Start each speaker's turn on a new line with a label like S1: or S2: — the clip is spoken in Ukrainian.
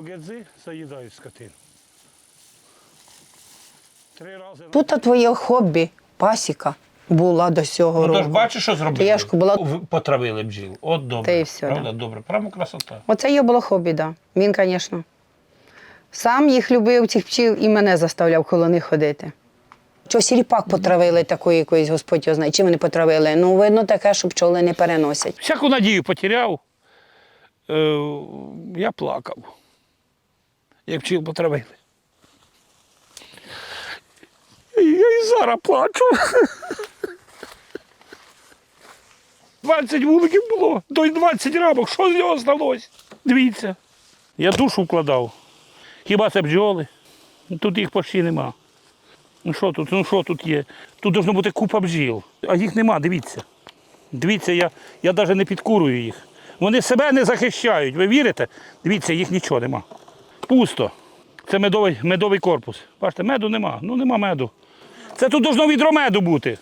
S1: гедзи заїдають скотину. Три рази.
S2: Тут твоє хобі, пасіка була до цього
S1: Ну, то ж
S2: року.
S1: бачиш, що зробили?
S2: Я ж була-
S1: Потравили бджіл. От добре.
S2: Та і все,
S1: Правда, добре. Прямо красота.
S2: Оце його було хобі, да. Він, звісно. Сам їх любив, цих пчіл, і мене заставляв коло них ходити. Щось ріпак потравили такої якоїсь, Господь його знає. Чим вони потравили? Ну, видно таке, що пчоли не переносять.
S1: Всяку надію потеряв. Е, я плакав. Як пчіл потравили. Я і зараз плачу. 20 вуликів було, до 20 рамок. Що з нього сталося? Дивіться. Я душу вкладав. Хіба це бджоли? Тут їх почти нема. Ну що тут? Ну що тут є? Тут повинна бути купа бджіл. А їх нема, дивіться. Дивіться, я, я навіть не підкурую їх. Вони себе не захищають. Ви вірите? Дивіться, їх нічого нема. Пусто. Це медовий, медовий корпус. Бачите, меду нема. Ну нема меду. Це тут должно відро меду бути.